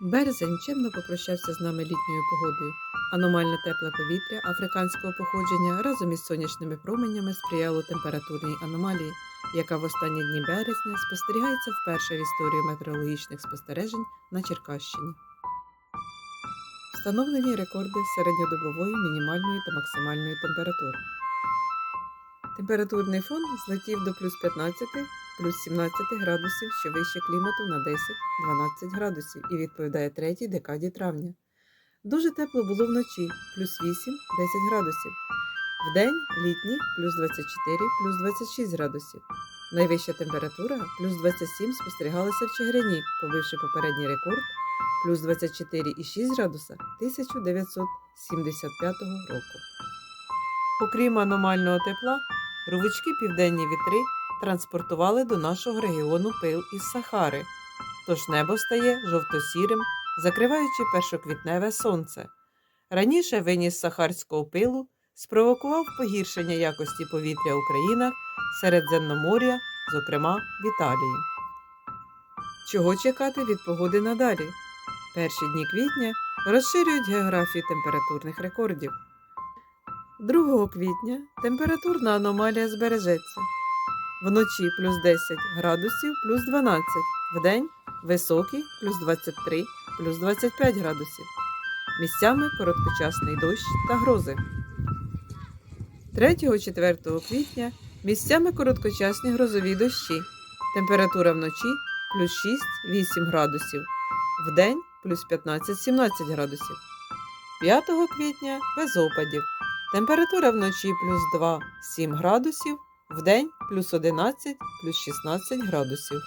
Березень чемно попрощався з нами літньою погодою. Аномально тепле повітря африканського походження разом із сонячними променями сприяло температурній аномалії, яка в останні дні березня спостерігається вперше в історії метеорологічних спостережень на Черкащині. Встановлені рекорди середньодобової мінімальної та максимальної температур. Температурний фон злетів до плюс 15, плюс 17 градусів, що вище клімату на 10-12 градусів і відповідає третій декаді травня. Дуже тепло було вночі плюс 8-10 градусів. Вдень літній плюс 24, плюс 26 градусів. Найвища температура плюс 27 спостерігалася в Чигирині, побивши попередній рекорд плюс 24,6 градуса 1975 року. Окрім аномального тепла, рвучкі південні вітри транспортували до нашого регіону пил із Сахари, тож небо стає жовто-сірим, закриваючи першоквітневе сонце. Раніше виніс сахарського пилу спровокував погіршення якості повітря у країнах Середземномор'я, зокрема в Італії. Чого чекати від погоди надалі? Перші дні квітня розширюють географію температурних рекордів. 2 квітня температурна аномалія збережеться. Вночі плюс 10 градусів плюс 12, вдень високий плюс 23 плюс 25 градусів. Місцями короткочасний дощ та грози. 3-4 квітня місцями короткочасні грозові дощі. Температура вночі плюс 6-8 градусів, вдень плюс 15-17 градусів. 5 квітня без опадів. Температура вночі плюс 2-7 градусів, вдень плюс 11 плюс 16 градусів.